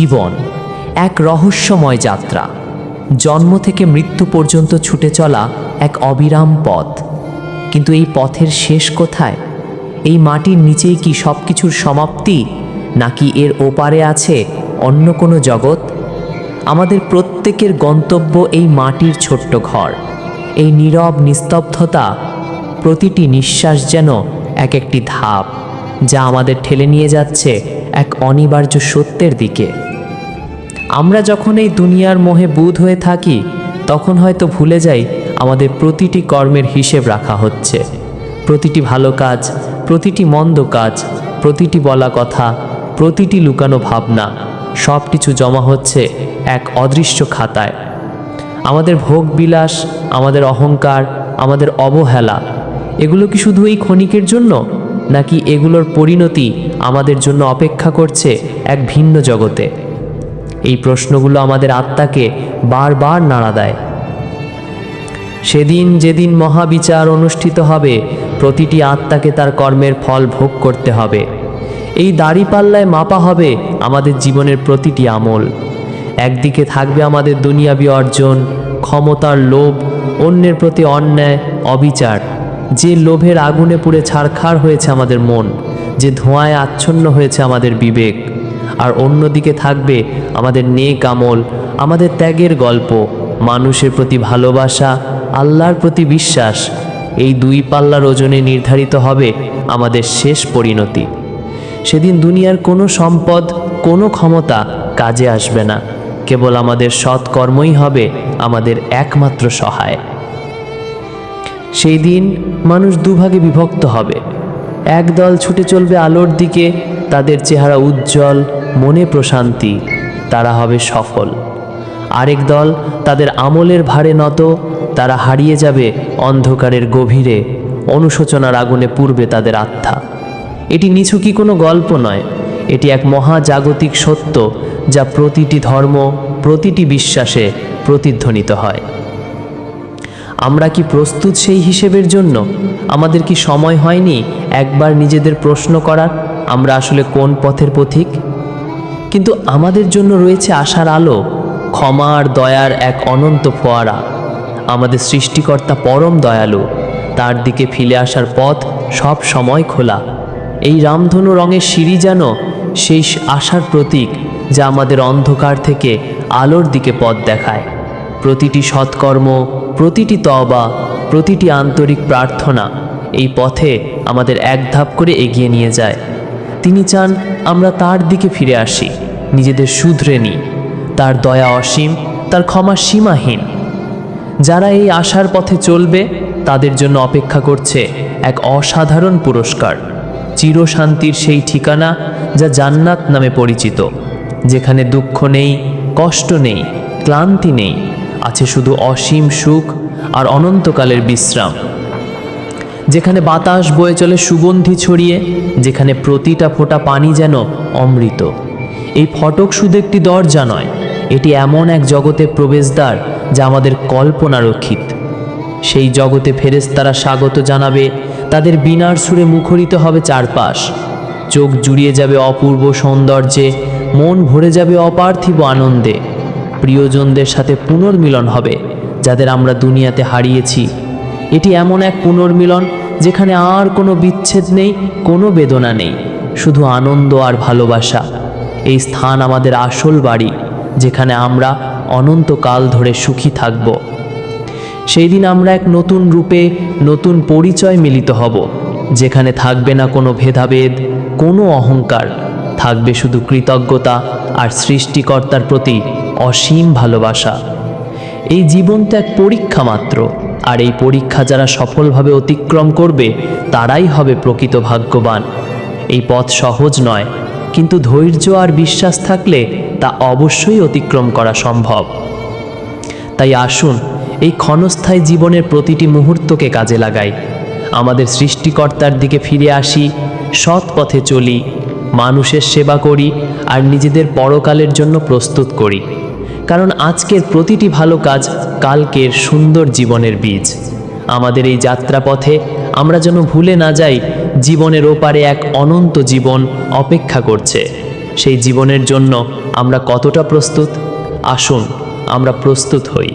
জীবন, এক রহস্যময় যাত্রা। জন্ম থেকে মৃত্যু পর্যন্ত ছুটে চলা এক অবিরাম পথ। কিন্তু এই পথের শেষ কোথায়? এই মাটির নিচেই কি সব কিছুর সমাপ্তি? নাকি এর ওপারে আছে অন্য কোনো জগৎ? আমাদের প্রত্যেকের গন্তব্য এই মাটির ছোট্ট ঘর। এই নীরব নিস্তব্ধতা, প্রতিটি নিঃশ্বাস যেন এক একটি ধাপ, যা আমাদের ঠেলে নিয়ে যাচ্ছে এক অনিবার্য সত্যের দিকে। আমরা যখন এই দুনিয়ার মোহে বুধ হয়ে থাকি, তখন হয়তো ভুলে যাই আমাদের প্রতিটি কর্মের হিসেব রাখা হচ্ছে। প্রতিটি ভালো কাজ, প্রতিটি মন্দ কাজ, প্রতিটি বলা কথা, প্রতিটি লুকানো ভাবনা সব কিছু জমা হচ্ছে এক অদৃশ্য খাতায়। আমাদের ভোগ বিলাস আমাদের অহংকার, আমাদের অবহেলা, এগুলো কি শুধু এই ক্ষণিকের জন্য? নাকি এগুলোর পরিণতি আমাদের জন্য অপেক্ষা করছে এক ভিন্ন জগতে? এই প্রশ্নগুলো আমাদের আত্মাকে বারবার নাড়া দেয়। সেদিন যেদিন মহাবিচার অনুষ্ঠিত হবে, প্রতিটি আত্মাকে তার কর্মের ফল ভোগ করতে হবে। এই দাড়িপাল্লায় মাপা হবে আমাদের জীবনের প্রতিটি আমল। একদিকে থাকবে আমাদের দুনিয়াবি অর্জন, ক্ষমতার লোভ, অন্যের প্রতি অন্যায়, অবিচার। যে লোভের আগুনে পুড়ে ছারখার হয়েছে আমাদের মন, যে ধোঁয়ায় আচ্ছন্ন হয়েছে আমাদের বিবেক। আর অন্যদিকে থাকবে আমাদের নেক আমল, আমাদের ত্যাগের গল্প, মানুষের প্রতি ভালোবাসা, আল্লাহর প্রতি বিশ্বাস। এই দুই পাল্লার ওজনে নির্ধারিত হবে আমাদের শেষ পরিণতি। সেদিন দুনিয়ার কোনো সম্পদ, কোনো ক্ষমতা কাজে আসবে না। কেবল আমাদের সৎকর্মই হবে আমাদের একমাত্র সহায়। সেই দিন মানুষ দুভাগে বিভক্ত হবে। এক দল ছুটে চলবে আলোর দিকে, তাদের চেহারা উজ্জ্বল মনে প্রশান্তি, তারা হবে সফল। আরেক দল তাদের আমলের ভারে নত, তারা হারিয়ে যাবে অন্ধকারের গভীরে, অনুশোচনার আগুনে পূর্বে তাদের আত্মা। এটি নিছকই কোনো গল্প নয়, এটি এক মহাজাগতিক সত্য যা প্রতিটি ধর্ম, প্রতিটি বিশ্বাসে প্রতিধ্বনিত হয়। আমরা কি প্রস্তুত সেই হিসেবের জন্য? আমাদের কি সময় হয়নি একবার নিজেদের প্রশ্ন করার? আমরা আসলে কোন পথের পথিক? কিন্তু আমাদের জন্য রয়েছে আশার আলো ক্ষমা আর দয়ার এক অনন্ত ফোয়ারা। আমাদের সৃষ্টিকর্তা পরম দয়ালু, তার দিকে ফিরে আসার পথ সব সময় খোলা। এই রামধনু রঙের সিঁড়ি যেন সেই আশার প্রতীক যা আমাদের অন্ধকার থেকে আলোর দিকে পথ দেখায়। প্রতিটি সৎকর্ম, প্রতিটি তবা প্রতিটি আন্তরিক প্রার্থনা এই পথে আমাদের এক ধাপ করে এগিয়ে নিয়ে যায়। তিনি চান আমরা তার দিকে ফিরে আসি, নিজেদের শুধরে নিই। তার দয়া অসীম, তার ক্ষমা সীমাহীন। যারা এই আশার পথে চলবে, তাদের জন্য অপেক্ষা করছে এক অসাধারণ পুরস্কার, চিরশান্তির সেই ঠিকানা যা জান্নাত নামে পরিচিত, যেখানে দুঃখ নেই, কষ্ট নেই, ক্লান্তি নেই, আছে শুধু অসীম সুখ আর অনন্তকালের বিশ্রাম। যেখানে বাতাস বয়ে চলে সুগন্ধি ছড়িয়ে, যেখানে প্রতিটা ফোঁটা পানি যেন অমৃত। এই ফটক শুধু একটি দরজা নয়, এটি এমন এক জগতে প্রবেশদ্বার যা আমাদের কল্পনা রক্ষিত সেই জগতে ফেরেশতারা স্বাগত জানাবে, তাদের বিনার সুরে মুখরিত হবে চারপাশ। চোখ জুড়িয়ে যাবে অপূর্ব সৌন্দর্যে, মন ভরে যাবে অপার্থিব আনন্দে। প্রিয়জনদের সাথে পুনর্মিলন হবে, যাদের আমরা দুনিয়াতে হারিয়েছি। এটি এমন এক পুনর্মিলন যেখানে আর কোনো বিচ্ছেদ নেই, কোনো বেদনা নেই, শুধু আনন্দ আর ভালোবাসা। এই স্থান আমাদের আসল বাড়ি, যেখানে আমরা অনন্তকাল ধরে সুখী থাকব। সেই দিন আমরা এক নতুন রূপে নতুন পরিচয় মিলিত হব, যেখানে থাকবে না কোনো ভেদাভেদ, কোনো অহংকার, থাকবে শুধু কৃতজ্ঞতা আর সৃষ্টিকর্তার প্রতি অসীম ভালোবাসা। এই জীবন তো এক পরীক্ষা মাত্র। আর এই পরীক্ষা যারা সফলভাবে অতিক্রম করবে, তারাই হবে প্রকৃত ভাগ্যবান। এই পথ সহজ নয়, কিন্তু ধৈর্য আর বিশ্বাস থাকলে তা অবশ্যই অতিক্রম করা সম্ভব। তাই আসুন, এই ক্ষণস্থায়ী জীবনের প্রতিটি মুহূর্তকে কাজে লাগাই। আমাদের সৃষ্টিকর্তার দিকে ফিরে আসি, সৎ পথে চলি, মানুষের সেবা করি, আর নিজেদের পরকালের জন্য প্রস্তুত করি। কারণ আজকের প্রতিটি ভালো কাজ কালকের সুন্দর জীবনের বীজ। আমাদের এই যাত্রাপথে আমরা যেন ভুলে না যাই জীবনের ওপারে এক অনন্ত জীবন অপেক্ষা করছে। সেই জীবনের জন্য আমরা কতটা প্রস্তুত? আসুন, আমরা প্রস্তুত হই।